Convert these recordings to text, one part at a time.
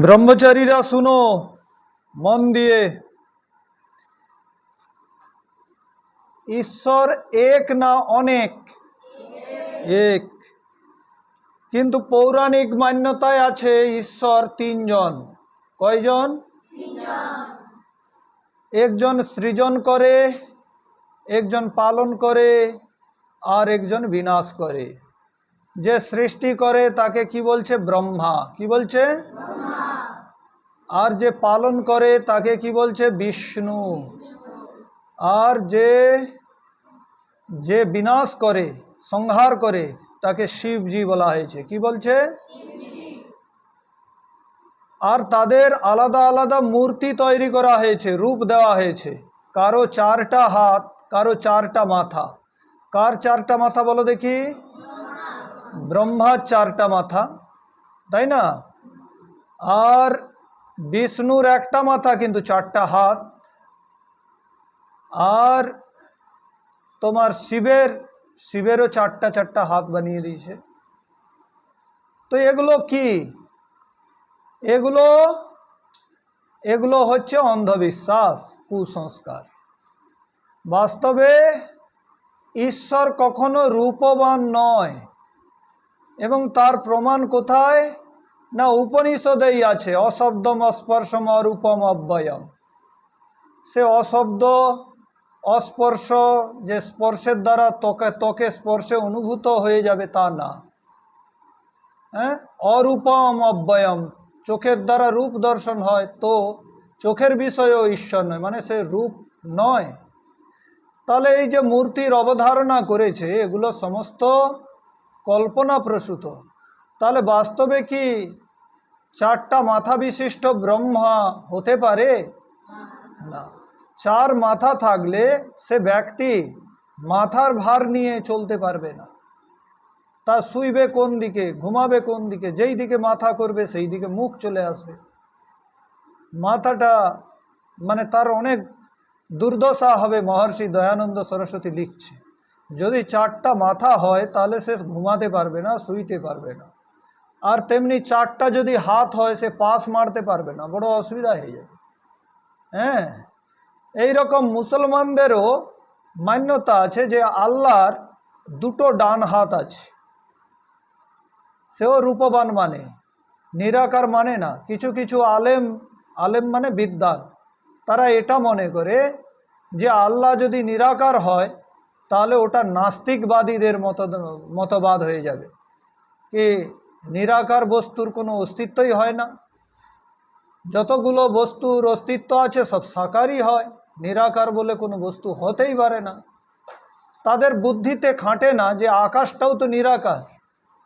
ব্রহ্মচারীরা শুনো মন দিয়ে। ঈশ্বর এক না অনেক? এক। কিন্তু পৌরাণিক মান্যতায় আছে ঈশ্বর তিনজন। কয়জন? একজন সৃজন করে একজন পালন করে আর একজন বিনাশ করে। যে সৃষ্টি করে তাকে কি বলছে? ব্রহ্মা। কি বলছে? আর যে পালন করে তাকে কি বলছে? বিষ্ণু। আর যে যে বিনাশ করে, সংহার করে, তাকে শিবজি বলা হয়েছে। কি বলছে? আর তাদের আলাদা আলাদা মূর্তি তৈরি করা হয়েছে, রূপ দেওয়া হয়েছে। কারও চারটা হাত, কারও চারটা মাথা। কার চারটা মাথা বলো দেখি? ব্রহ্মার চারটা মাথা, তাই না? আর বিষ্ণুর একটা মাথা কিন্তু চারটা হাত। আর তোমার শিবের, শিবেরও চারটা চারটা হাত বানিয়ে দিয়েছে। তো এগুলো কি? এগুলো এগুলো হচ্ছে অন্ধবিশ্বাস, কুসংস্কার। বাস্তবে ঈশ্বর কখনো রূপবান নয়। এবং তার প্রমাণ কোথায়? না উপনিষদেই আছে, অশব্দম অস্পর্শম অরূপম অব্যয়ম। সে অশব্দ, অস্পর্শ যে স্পর্শের দ্বারা তোকে তোকে স্পর্শে অনুভূত হয়ে যাবে তা না। হ্যাঁ? অরূপম অব্যয়ম। চোখের দ্বারা রূপ দর্শন হয় তো চোখের বিষয়েও ঈশ্বর নয় মানে সে রূপ নয়। তাহলে এই যে মূর্তির অবধারণা করেছে, এগুলো সমস্ত কল্পনা প্রসূত তাহলে বাস্তবে কি চারটা মাথা বিশিষ্ট ব্রহ্মা হতে পারে? না। চার মাথা থাকলে সে ব্যক্তি মাথার ভার নিয়ে চলতে পারবে না। তা শুইবে কোন দিকে, ঘুমাবে কোন দিকে, যেই দিকে মাথা করবে সেই দিকে মুখ চলে আসবে। মাথাটা মানে তার অনেক দুর্দশা হবে, মহর্ষি দয়ানন্দ সরস্বতী লিখছে। যদি চারটা মাথা হয়, তাহলে সে ঘুমাতে পারবে না, শুইতে পারবে না। আর তেমনি চারটা যদি হাত হয়, সে পাশ মারতে পারবে না, বড় অসুবিধা হয়ে যাবে। হ্যাঁ? এইরকম মুসলমানদেরও মান্যতা আছে যে আল্লাহর দুটো ডান হাত আছে। সেও রূপবান মানে নিরাকার মানে না। কিছু কিছু আলেম আলেম মানে বিদ্যান তারা এটা মনে করে যে আল্লাহ যদি নিরাকার হয় তাহলে ওটা নাস্তিকবাদীদের মত, মতবাদ হয়ে যাবে। কি নিরাকার বস্তুর কোনো অস্তিত্বই হয় না। যতগুলো বস্তুর অস্তিত্ব আছে সব সাকারই হয়। নিরাকার বলে কোনো বস্তু হতেই পারে না। তাদের বুদ্ধিতে খাটে না যে আকাশটাও তো নিরাকার,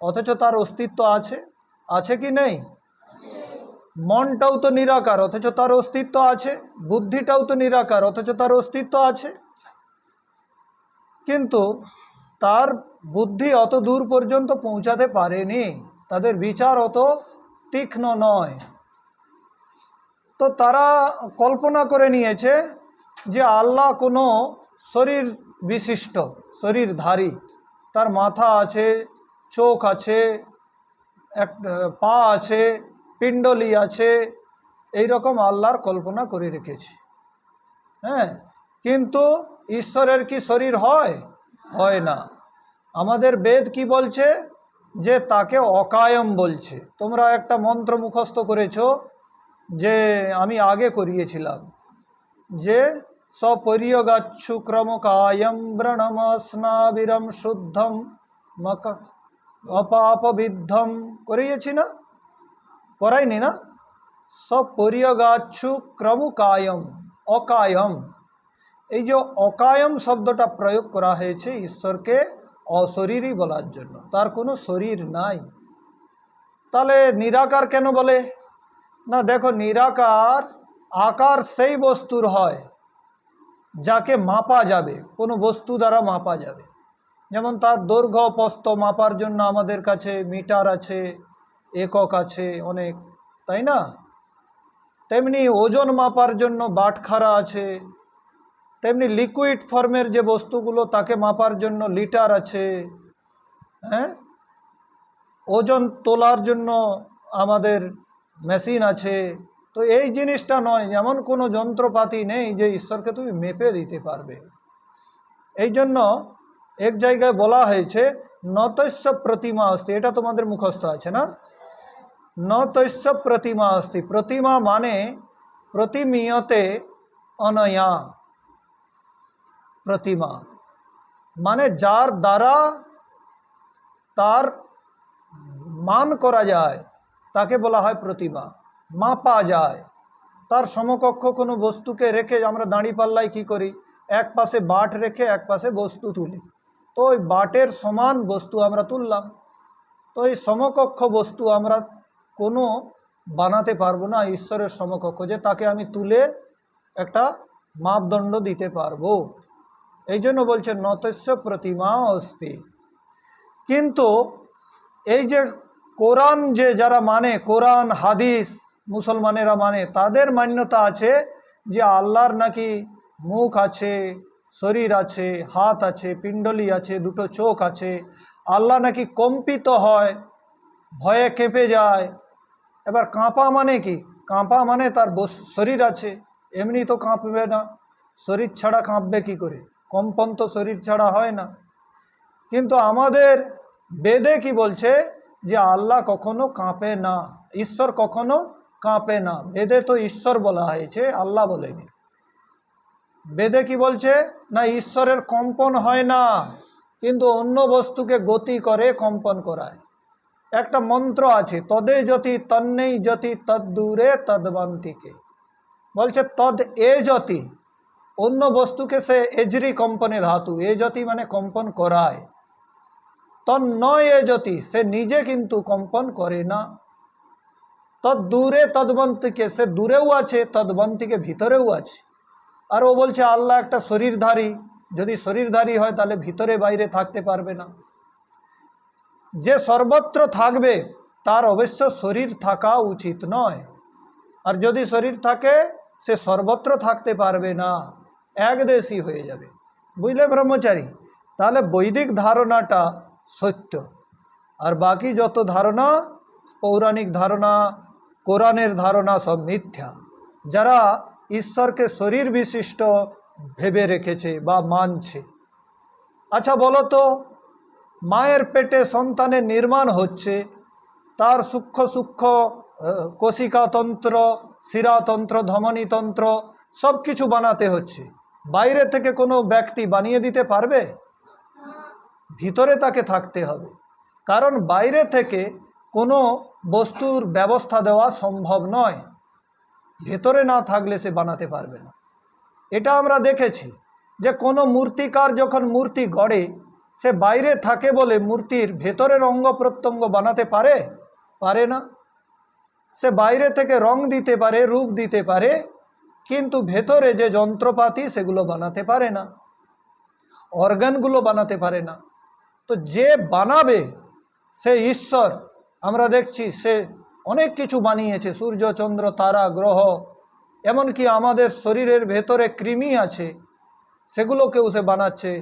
অথচ তার অস্তিত্ব আছে। আছে কি নেই? মনটাও তো নিরাকার, অথচ তার অস্তিত্ব আছে। বুদ্ধিটাও তো নিরাকার, অথচ তার অস্তিত্ব আছে। কিন্তু তার বুদ্ধি অত দূর পর্যন্ত পৌঁছাতে পারেনি। তাদের বিচার অত তীক্ষ্ণ নয়। তো তারা কল্পনা করে নিয়েছে যে আল্লাহ কোনো শরীর বিশিষ্ট, শরীরধারী, তার মাথা আছে, চোখ আছে, এক, পা আছে, পিণ্ডলি আছে এই রকম আল্লাহর কল্পনা করে রেখেছে। হ্যাঁ কিন্তু ঈশ্বরের কি শরীর হয়? হয় না। আমাদের বেদ কি বলছে? যে তাকে অকায়ম বলছে। তোমরা একটা মন্ত্র মুখস্থ করেছ যে আমি আগে করিয়েছিলাম। যে সপরিয়গাচ্ছু ক্রমকায়ম ব্রণম স্নাবিরম শুদ্ধম মক অপাপবিদ্ধম। করিয়েছি না? করাইনি না? সপরিয়গাচ্ছু ক্রমকায়ম অকায়ম। এই যে অকায়ম শব্দটা প্রয়োগ করা হয়েছে ঈশ্বরকে অশরীরই বলার জন্য, তার কোনো শরীর নাই। তাহলে নিরাকার কেন বলে? না, দেখো নিরাকার আকার সেই বস্তুর হয় যাকে মাপা যাবে, কোনো বস্তু দ্বারা মাপা যাবে। যেমন তার দৈর্ঘ্য প্রস্থ মাপার জন্য আমাদের কাছে মিটার আছে, একক আছে অনেক, তাই না? তেমনি ওজন মাপার জন্য বাটখারা আছে তেমনি লিকুইড ফর্মের যে বস্তুগুলো তাকে মাপার জন্য লিটার আছে হ্যাঁ? ওজন তোলার জন্য আমাদের মেশিন আছে। তো এই জিনিসটা নয় যেমন কোনো যন্ত্রপাতি নেই যে ঈশ্বরকে তুমি মেপে দিতে পারবে। এই জন্য এক জায়গায় বলা হয়েছে, নতস্য প্রতিমা অস্তি এটা তোমাদের মুখস্থ আছে না? নতস্য প্রতিমা অস্তি প্রতিমা মানে প্রতিমিয়তে অনয়া। প্রতিমা। মানে যার দ্বারা তার মান করা যায়, তাকে বলা হয় প্রতিমা। মাপা যায়। তার সমকক্ষ কোনো বস্তুকে রেখে আমরা দাঁড়িপাল্লায় কী করি? এক পাশে বাট রেখে এক পাশে বস্তু তুলি। তো ওই বাটের সমান বস্তু আমরা তুললাম। তো এই সমকক্ষ বস্তু আমরা কোনো বানাতে পারব না, ঈশ্বরের সমকক্ষ, যে তাকে আমি তুলে একটা মাপদণ্ড দিতে পারব। এই জন্য বলছে নতস্য প্রতিমা অস্তি। কিন্তু এই যে কোরআন যে যারা মানে কোরআন, হাদিস মুসলমানেরা মানে তাদের মান্যতা আছে যে আল্লাহর নাকি মুখ আছে, শরীর আছে, হাত আছে, পিণ্ডলি আছে, দুটো চোখ আছে। আল্লাহ নাকি কম্পিত হয়, ভয়ে কেঁপে যায়। এবার কাঁপা মানে কি? কাঁপা মানে তার শরীর আছে, এমনি তো কাঁপবে না। শরীর ছাড়া কাঁপবে কি করে? কম্পন তো শরীর ছাড়া হয় না। কিন্তু আমাদের বেদে কি বলছে? যে আল্লাহ কখনো কাঁপে না, ঈশ্বর কখনো কাঁপে না। বেদে তো ঈশ্বর বলা হয়েছে, আল্লাহ বলেনি। বেদে কি বলছে? না, ঈশ্বরের কম্পন হয় না, কিন্তু অন্য বস্তুকে গতি করে কম্পন করায়। একটা মন্ত্র আছে, তদে যতি তন্নেই যতি তদ্দূরে তদ্বান্তিকে। বলছে, তদ এ যতি অন্য বস্তুকে সে এজরি কম্পনে ধাতু, এ যতি মানে কম্পন করায়। তন্নয় এ যতি সে নিজে কিন্তু কম্পন করে না। তদ দূরে তদ্বন্তিকে, সে দূরেও আছে, তদ্বন্তিকে ভিতরেও আছে। আর ও বলছে, আল্লাহ একটা শরীরধারী, যদি শরীরধারী হয় তাহলে ভিতরে বাইরে থাকতে পারবে না। যে সর্বত্র থাকবে, তার অবশ্য শরীর থাকা উচিত নয়। আর যদি শরীর থাকে, সে সর্বত্র থাকতে পারবে না। একদেশই হয়ে যাবে। বুঝলে ব্রহ্মচারী? তাহলে বৈদিক ধারণাটা সত্য। আর বাকি যত ধারণা, পৌরাণিক ধারণা, কোরআনের ধারণা সব মিথ্যা। যারা ঈশ্বরকে শরীর বিশিষ্ট ভেবে রেখেছে বা মানছে। আচ্ছা বলো তো, মায়ের পেটে সন্তানের নির্মাণ হচ্ছে, তার সূক্ষ্ম সূক্ষ্ম কোশিকাতন্ত্র শিরাতন্ত্র, ধমনীতন্ত্র সব কিছু বানাতে হচ্ছে। বাইরে থেকে কোনো ব্যক্তি বানিয়ে দিতে পারবে? ভিতরে তাকে থাকতে হবে। কারণ বাইরে থেকে কোনো বস্তুর ব্যবস্থা দেওয়া সম্ভব নয়। ভেতরে না থাকলে সে বানাতে পারবে না। এটা আমরা দেখেছি যে কোনো মূর্তিকার যখন মূর্তি গড়ে, সে বাইরে থাকে বলে মূর্তির ভেতরের অঙ্গ প্রত্যঙ্গ বানাতে পারে? পারে না। সে বাইরে থেকে রং দিতে পারে, রূপ দিতে পারে কিন্তু ভেতরে যে যন্ত্রপাতি সেগুলো বানাতে পারে না, অর্গানগুলো বানাতে পারে না। তো যে বানাবে সে ঈশ্বর। আমরা দেখছি সে অনেক কিছু বানিয়েছে, সূর্য, চন্দ্র, তারা, গ্রহ, এমনকি আমাদের শরীরের ভেতরে কৃমি আছে, সেগুলোকেও সে বানাচ্ছে।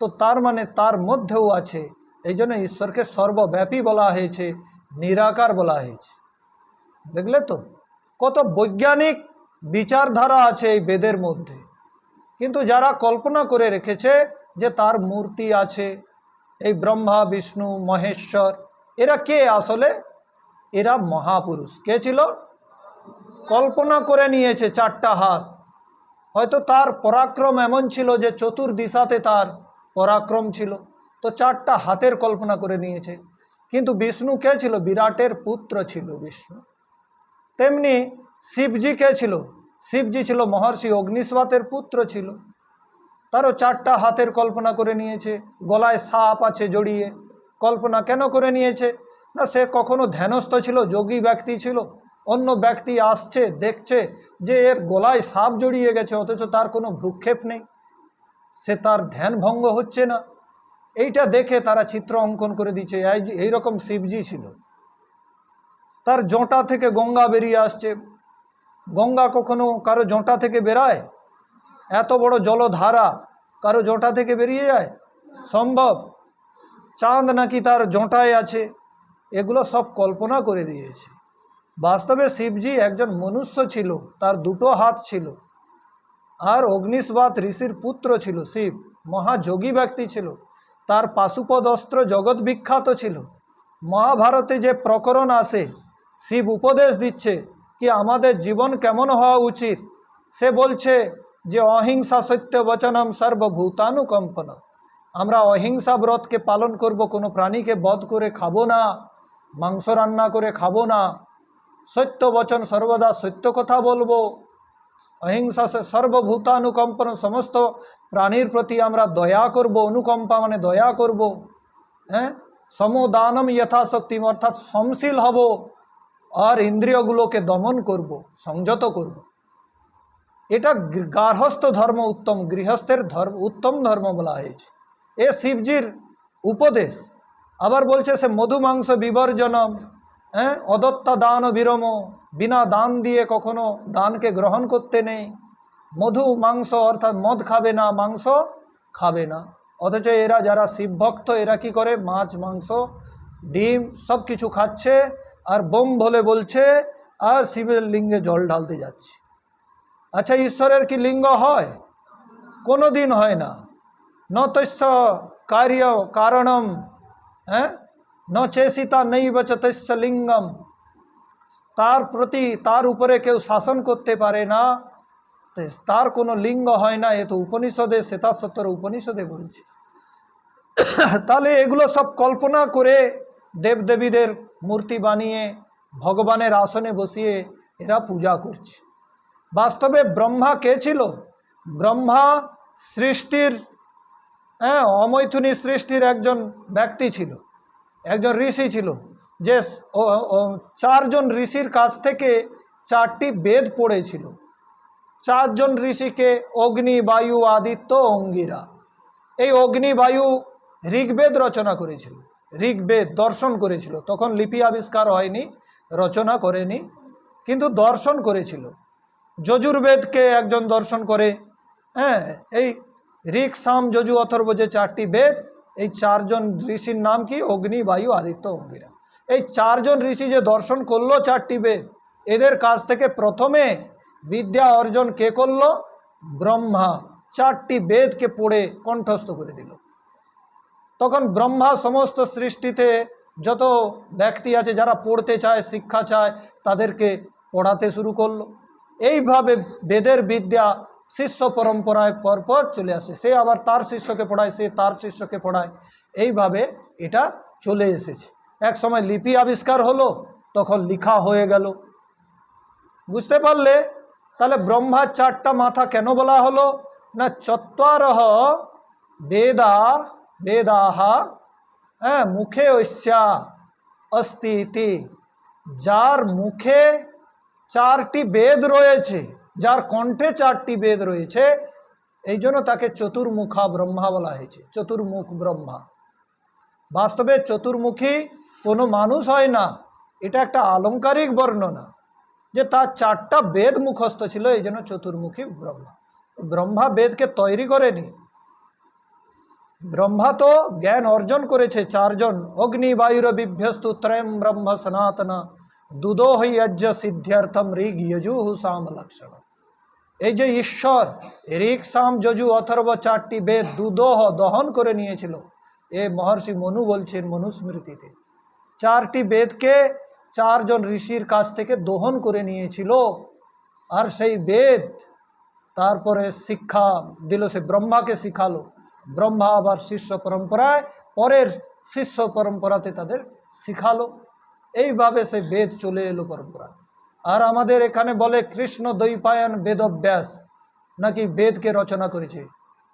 তো তার মানে তার মধ্যেও আছে, এই জন্য ঈশ্বরকে সর্বব্যাপী বলা হয়েছে, নিরাকার বলা হয়েছে। দেখলে তো? কত বৈজ্ঞানিক বিচারধারা আছে এই বেদের মধ্যে। কিন্তু যারা কল্পনা করে রেখেছে যে তার মূর্তি আছে, এই ব্রহ্মা, বিষ্ণু, মহেশ্বর, এরা কে আসলে? এরা মহাপুরুষ। কে ছিল? কল্পনা করে নিয়েছে চারটা হাত। হয়তো তার পরাক্রম এমন ছিল যে চতুর্দিশাতে তার পরাক্রম ছিল। তো চারটা হাতের কল্পনা করে নিয়েছে। কিন্তু বিষ্ণু কে ছিল? বিরাটের পুত্র ছিল বিষ্ণু। তেমনি শিবজি কে ছিল? শিবজি ছিল মহর্ষি অগ্নিস্বাতের পুত্র ছিল। তারও চারটা হাতের কল্পনা করে নিয়েছে, গলায় সাপ আছে জড়িয়ে। কল্পনা কেন করে নিয়েছে? না, সে কখনো ধ্যানস্থ ছিল, যোগী ব্যক্তি ছিল, অন্য ব্যক্তি আসছে, দেখছে যে এর গলায় সাপ জড়িয়ে গেছে, অথচ তার কোনো ভ্রুক্ষেপ নেই। সে তার ধ্যান ভঙ্গ হচ্ছে না। এইটা দেখে তারা চিত্র অঙ্কন করে দিচ্ছে, এই এইরকম শিবজি ছিল। তার জোঁটা থেকে গঙ্গা বেরিয়ে আসছে গঙ্গা কখনো কারও জোঁটা থেকে বেরায়? এত বড় জলধারা কারও জোঁটা থেকে বেরিয়ে যায়? সম্ভব? চাঁদ নাকি তার জোঁটায় আছে? এগুলো সব কল্পনা করে দিয়েছে। বাস্তবে শিবজি একজন মনুষ্য ছিল, তার দুটো হাত ছিল। আর অগ্নিস্বাত ঋষির পুত্র ছিল শিব, মহাযোগী ব্যক্তি ছিল। তার পাশুপদ অস্ত্র জগৎ বিখ্যাত ছিল। মহাভারতে যে প্রকরণ আসে, শিব উপদেশ দিচ্ছে কি আমাদের জীবন কেমন হওয়া উচিত? সে বলছে যে, অহিংসা সত্য বচনম সর্বভূতানুকম্পন। আমরা অহিংসা ব্রতকে পালন করব, কোনো প্রাণীকে বধ করে খাব না, মাংস রান্না করে খাব না। সত্য বচন সর্বদা সত্য কথা বলব। অহিংসা সর্বভূতানুকম্পন, সমস্ত প্রাণীর প্রতি আমরা দয়া করব, অনুকম্পা মানে দয়া করব। হ্যাঁ? সমদানম যথাশক্তি অর্থাৎ সমশীল হব। আর ইন্দ্রিয়গুলোকে দমন করব, সংযত করব। এটা গার্হস্থ ধর্ম উত্তম, গৃহস্থের ধর্ম উত্তম ধর্ম বলা হয়েছে। এ শিবজির উপদেশ। আবার বলছে সে মধু মাংস বিবর্জনম হ্যাঁ অদত্তা দান বিরম, বিনা দান দিয়ে কখনো দানকে গ্রহণ করতে নেই। মধু, মাংস অর্থাৎ মদ খাবে না, মাংস খাবে না। অথচ এরা যারা শিবভক্ত, এরা কি করে? মাছ, মাংস, ডিম সব কিছু খাচ্ছে। আর বোম বলে বলছে, আর শিবের লিঙ্গে জল ঢালতে যাচ্ছে। আচ্ছা ঈশ্বরের কি লিঙ্গ হয়? কোনো দিন হয় না। ন তস্য কার্য কারণম হ্যাঁ? ন চেষিতা নেই বচ তস্য লিঙ্গম। তার প্রতি তার উপরে কেউ শাসন করতে পারে না। তার কোনো লিঙ্গ হয় না, এ তো উপনিষদে, শ্বেতাসত্তর উপনিষদে বলছে। তাহলে এগুলো সব কল্পনা করে দেবদেবীদের মূর্তি বানিয়ে ভগবানের আসনে বসিয়ে এরা পূজা করছে। বাস্তবে ব্রহ্মা কে ছিল? ব্রহ্মা সৃষ্টির হ্যাঁ অমৈথুনী সৃষ্টির একজন ব্যক্তি ছিল। একজন ঋষি ছিল যে চারজন ঋষির কাছ থেকে চারটি বেদ পড়েছিল। চারজন ঋষিকে অগ্নি, বায়ু, আদিত্য, অঙ্গিরা। এই অগ্নি, বায়ু ঋগ্বেদ রচনা করেছিল। ঋগ্বেদ দর্শন করেছিল। তখন লিপি আবিষ্কার হয়নি, রচনা করেনি, কিন্তু দর্শন করেছিল। যজুর্বেদকে একজন দর্শন করে হ্যাঁ এই ঋক সাম, যজু, অথর্ব যে চারটি বেদ, এই চারজন ঋষির নাম কি? অগ্নি, বায়ু, আদিত্য, অঙ্গিরা। এই চারজন ঋষি যে দর্শন করল চারটি বেদ, এদের কাছ থেকে প্রথমে বিদ্যা অর্জন কে করল? ব্রহ্মা। চারটি বেদকে পড়ে কণ্ঠস্থ করে দিল। তখন ব্রহ্মা সমস্ত সৃষ্টিতে যত ব্যক্তি আছে যারা পড়তে চায়, শিক্ষা চায়, তাদেরকে পড়াতে শুরু করল। এইভাবে বেদের বিদ্যা শিষ্য পরম্পরায় পরপর চলে আসে। সে আবার তার শিষ্যকে পড়ায়, সে তার শিষ্যকে পড়ায়। এইভাবে এটা চলে এসেছে। এক সময় লিপি আবিষ্কার হলো, তখন লিখা হয়ে গেল। বুঝতে পারলে? তাহলে ব্রহ্মার চারটা মাথা কেন বলা হলো? না চত্বরহ বেদা বেদাহা হ্যাঁ মুখে ঐস্যা অস্তি ইতি যার মুখে চারটি বেদ রয়েছে যার কণ্ঠে চারটি বেদ রয়েছে এই জন্য তাকে চতুর্মুখা ব্রহ্মা বলা হয়েছে, চতুর্মুখ ব্রহ্মা। বাস্তবে চতুর্মুখী কোনো মানুষ হয় না, এটা একটা আলংকারিক বর্ণনা যে তার চারটা বেদ মুখস্থ ছিল এই জন্য চতুর্মুখী ব্রহ্মা। ব্রহ্মা বেদকে তৈরি করেনি ব্রহ্মা তো জ্ঞান অর্জন করেছে চারজন। অগ্নি বায়ুর বিভ্যস্তু ত্রয়ম ব্রহ্ম সনাতন। দুদোহ যজ্ঞ সিদ্ধ্যর্থম ঋগ যজুহু সাম লক্ষণ। এই যে ঈশ্বর ঋক সাম যজু অথর্ব চারটি বেদ দুদোহ দহন করে নিয়েছিল। এ মহর্ষি মনু বলছেন মনুস্মৃতিতে। চারটি বেদকে চারজন ঋষির কাছ থেকে দহন করে নিয়েছিল। আর সেই বেদ, তারপরে শিক্ষা দিল, সে ব্রহ্মাকে শিখালো। ব্রহ্মা আবার শিষ্য পরম্পরায় পরের শিষ্য পরম্পরাতে তাদের শিখালো। এইভাবে সে বেদ চলে এলো পরম্পরা আর আমাদের এখানে বলে কৃষ্ণ দৈপায়ন বেদব্যাস নাকি বেদকে রচনা করেছে।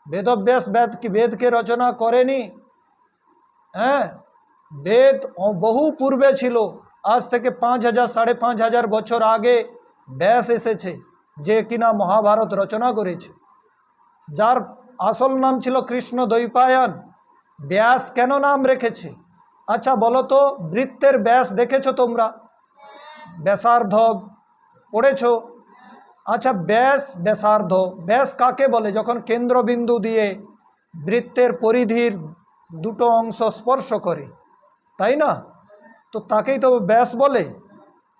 বেদব্যাস বেদ কি বেদকে রচনা করেনি? হ্যাঁ বেদ বহু পূর্বে ছিল। আজ থেকে পাঁচ হাজার, সাড়ে পাঁচ হাজার বছর আগে ব্যাস এসেছে যে কিনা মহাভারত রচনা করেছে। যার আসল নাম ছিল কৃষ্ণ দৈপায়ন। ব্যাস কেন নাম রেখেছে? আচ্ছা বলো তো, বৃত্তের ব্যাস দেখেছ তোমরা? ব্যাসার্ধ পড়েছ? আচ্ছা ব্যাস, ব্যাসার্ধ, ব্যাস কাকে বলে? যখন কেন্দ্রবিন্দু দিয়ে বৃত্তের পরিধির দুটো অংশ স্পর্শ করে, তাই না? তো তাকেই তো ব্যাস বলে।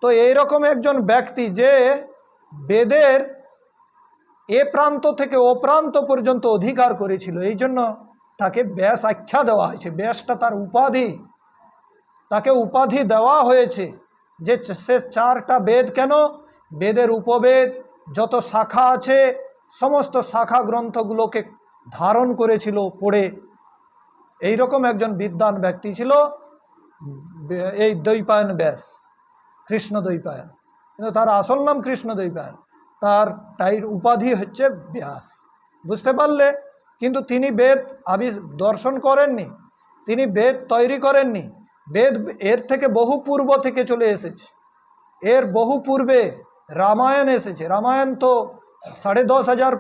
তো এইরকম একজন ব্যক্তি যে বেদের এ প্রান্ত থেকে ও প্রান্ত পর্যন্ত অধিকার করেছিল। এই জন্য তাকে ব্যাস আখ্যা দেওয়া হয়েছে। ব্যাসটা তার উপাধি। তাকে উপাধি দেওয়া হয়েছে যে সে চারটা বেদ কেন? বেদের উপবেদ, যত শাখা আছে, সমস্ত শাখা গ্রন্থগুলোকে ধারণ করেছিল, পড়ে। এইরকম একজন বিদ্বান ব্যক্তি ছিল এই দৈপায়ন ব্যাস, কৃষ্ণ দৈপায়ন কিন্তু তার আসল নাম কৃষ্ণ দৈপায়ন তার টাইর উপাধি হচ্ছে ব্যাস। বুঝতে পারলে? কিন্তু তিনি বেদ আবি দর্শন করেননি, তিনি বেদ তৈরি করেননি। বেদ এর থেকে বহু পূর্ব থেকে চলে এসেছে। এর বহু পূর্বে রামায়ণ এসেছে। রামায়ণ তো সাড়ে দশ হাজার,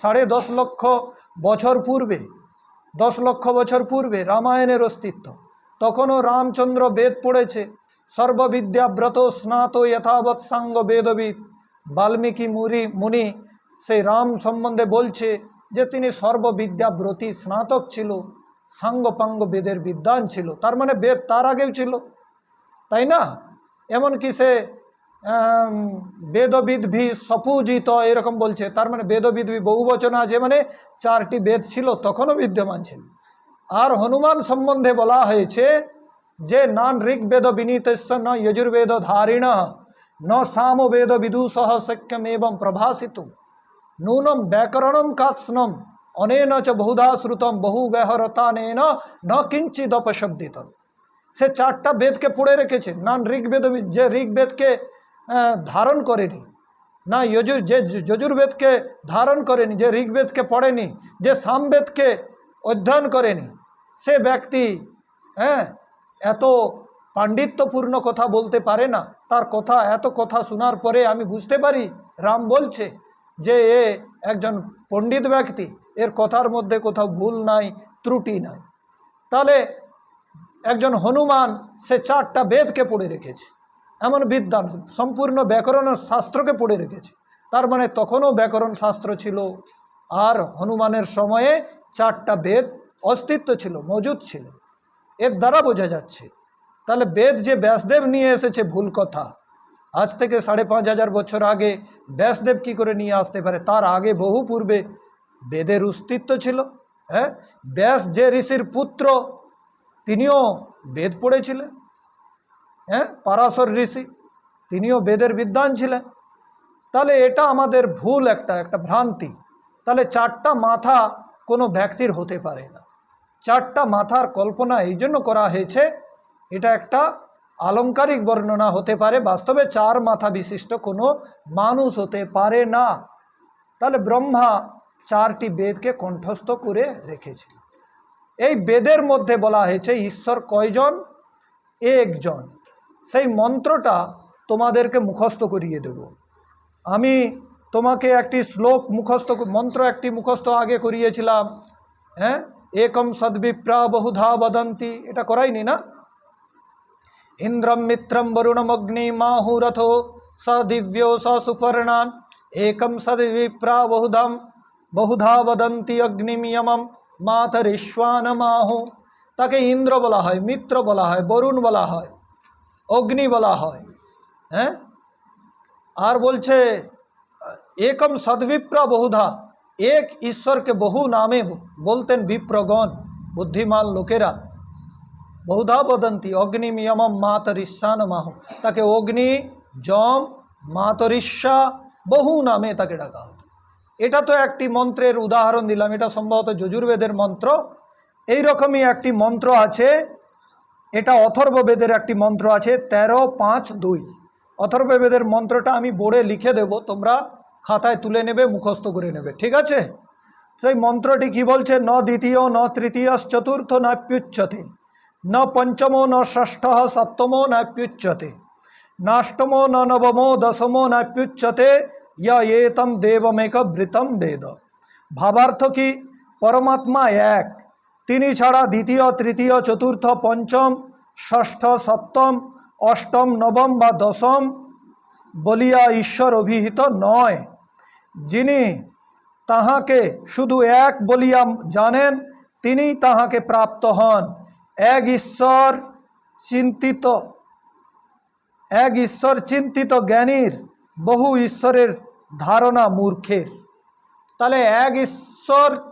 সাড়ে দশ লক্ষ বছর পূর্বে, দশ লক্ষ বছর পূর্বে রামায়ণের অস্তিত্ব। তখনও রামচন্দ্র বেদ পড়েছে। সর্ববিদ্যাব্রত স্নাত যথাবৎ সাঙ্গ বেদবিদ। বাল্মীকি মুরি, মুনি সেই রাম সম্বন্ধে বলছে যে তিনি সর্ববিদ্যাব্রতী স্নাতক ছিল সাঙ্গপাঙ্গ বেদের বিদ্বান ছিল, তার মানে বেদ তার আগেও ছিল, তাই না? এমনকি সে বেদবিদ ভি সপূজিত এরকম বলছে, তার মানে বেদবিদ ভি বহু বচন আছে মানে চারটি বেদ ছিল, তখনও বিদ্যমান ছিল। আর হনুমান সম্বন্ধে বলা হয়েছে যে, নান ঋগ্বেদ বিনীতস্য ন যজুর্বেদ ধারিণ। ন সামবেদ বিদুষহ শক্যম এবং প্রভাসিত নূনম ব্যাকরণম কাৎস্নম অনেন চ বহুধা শ্রুতম বহু ব্যাহরতানেন ন কিঞ্চিদ অপশব্দিতম সে চারটা বেদকে পড়ে রেখেছে না ঋগ্বেদ যে ঋগ্বেদকে আহ, ধারণ করেনি না যজুর যে যজুর্বেদকে ধারণ করেনি যে ঋগ্বেদকে পড়েনি যে সামবেদকে অধ্যয়ন করেনি সে ব্যক্তি হ্যাঁ এত পাণ্ডিত্যপূর্ণ কথা বলতে পারে না। তার কথা, এত কথা শোনার পরে আমি বুঝতে পারি, রাম বলছে যে এ একজন পণ্ডিত ব্যক্তি, এর কথার মধ্যে কোথাও ভুল নাই, ত্রুটি নাই। তাহলে একজন হনুমান, সে চারটা বেদকে পড়ে রেখেছে। এমন বিদ্বান, সম্পূর্ণ ব্যাকরণ শাস্ত্রকে পড়ে রেখেছে। তার মানে তখনও ব্যাকরণ শাস্ত্র ছিল, আর হনুমানের সময়ে চারটা বেদ অস্তিত্ব ছিল, মজুদ ছিল। এর দ্বারা বোঝা যাচ্ছে তাহলে বেদ যে ব্যাসদেব নিয়ে এসেছে, ভুল কথা। আজ থেকে সাড়ে পাঁচ হাজার বছর আগে ব্যাসদেব কি করে নিয়ে আসতে পারে? তার আগে বহু পূর্বে বেদের অস্তিত্ব ছিল হ্যাঁ? ব্যাস যে ঋষির পুত্র, তিনিও বেদ পড়েছিলেন হ্যাঁ? পারাশর ঋষি, তিনিও বেদের বিদ্বান ছিলেন। তাহলে এটা আমাদের ভুল একটা একটা ভ্রান্তি। তাহলে চারটা মাথা কোনো ব্যক্তির হতে পারে না। চারটা মাথার কল্পনা এই জন্য করা হয়েছে এটা একটা আলংকারিক বর্ণনা হতে পারে। বাস্তবে চার মাথা বিশিষ্ট কোনো মানুষ হতে পারে না। তাহলে ব্রহ্মা চারটি বেদকে কণ্ঠস্থ করে রেখেছে এই বেদের মধ্যে বলা হয়েছে, ঈশ্বর কয়জন? একজন। সেই মন্ত্রটা তোমাদেরকে মুখস্থ করিয়ে দেব। আমি তোমাকে একটি শ্লোক মুখস্থ মন্ত্র একটি মুখস্থ আগে করিয়েছিলাম। হ্যাঁ? একম সদ্বিপ্রা বহুধা বদন্তি। এটা করাইনি না? ইন্দ্রম মিত্রম বরুণমগ্নি মাহুরথো স দিব্যো স সুপর্ণান একম সদ্বিপ্রা বহুধম বহুধা বদন্তি অগ্নিমিয়মম মাতরিশ্বান মাহু তাকে ইন্দ্র বলা হয় মিত্র বলা হয় বরুণ বলা হয় অগ্নি বলা হয় হ্যাঁ আর বলছে একম সদ্বিপ্রা বহুধা এক ঈশ্বরকে বহু নামে বলতেন বিপ্রগণ বুদ্ধিমান লোকেরা বহুধা বদন্তি অগ্নিমিয়মম মাতরিশ্বান মাহ তাকে অগ্নি যম মাতরিশ্বা বহু নামে তাকে ডাকা হতো এটা তো একটি মন্ত্রের উদাহরণ দিলাম এটা সম্ভবত যজুর্বেদের মন্ত্র এই রকমই একটি মন্ত্র আছে এটা অথর্ববেদের একটি মন্ত্র আছে তেরো পাঁচ দুই অথর্ববেদের মন্ত্রটা আমি বোর্ডে লিখে দেব তোমরা খাতায় তুলে নেবে মুখস্থ করে নেবে ঠিক আছে সেই মন্ত্রটি কি বলছে ন দ্বিতীয় ন তৃতীয় চতুর্থ নাপ্যুচ্যতে ন পঞ্চমো, ন ষষ্ঠ, সপ্তমো নাপ্যুচ্যতে নাষ্টমো, ন নবমো, দশমো নাপ্যুচ্যতে ইয় এতম দেবমেক বৃতম বেদ। ভাবার্থ কি? পরমাত্মা এক। তিনি ছাড়া দ্বিতীয়, তৃতীয়, চতুর্থ, পঞ্চম, ষষ্ঠ, সপ্তম, অষ্টম, নবম বা দশম বলিয়া ঈশ্বর অভিহিত নয়। যিনি তাহাকে শুধু এক বলিয়া জানেন, তিনিই তাহাকে প্রাপ্ত হন। এক ঈশ্বর চিন্তিত, এক ঈশ্বর চিন্তিত জ্ঞানীর বহু ঈশ্বরের ধারণা মূর্খের। তাহলে এক ঈশ্বর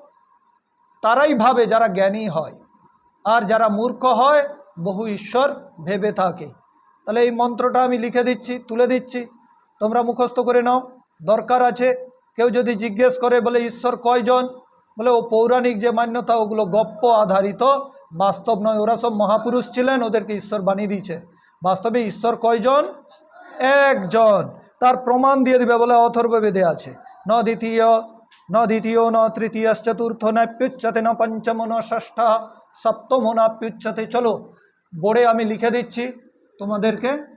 তারাই ভাবে যারা জ্ঞানী হয়, আর যারা মূর্খ হয়, বহু ঈশ্বর ভেবে থাকে। তাহলে এই মন্ত্রটা আমি লিখে দিচ্ছি, তুলে দিচ্ছি। তোমরা মুখস্থ করে নাও, দরকার আছে। কেউ যদি জিজ্ঞেস করে, বলে, ঈশ্বর কয়জন? বলে, ও পৌরাণিক যে মান্যতা, ওগুলো গপ্প আধারিত বাস্তব নয়, ওরা সব মহাপুরুষ ছিলেন, ওদেরকে ঈশ্বর বানিয়ে দিয়েছে। বাস্তবে ঈশ্বর কয়জন? একজন। তার প্রমাণ দিয়ে দিবে বলে অথর্ব বেদে আছে। ন দ্বিতীয় ন দ্বিতীয়, ন তৃতীয় চতুর্থ নাপ্যুচ্ছতে ন পঞ্চম, ন ষষ্ঠ, সপ্তম নাপ্যুচ্ছতে চলো, বোর্ডে আমি লিখে দিচ্ছি তোমাদেরকে।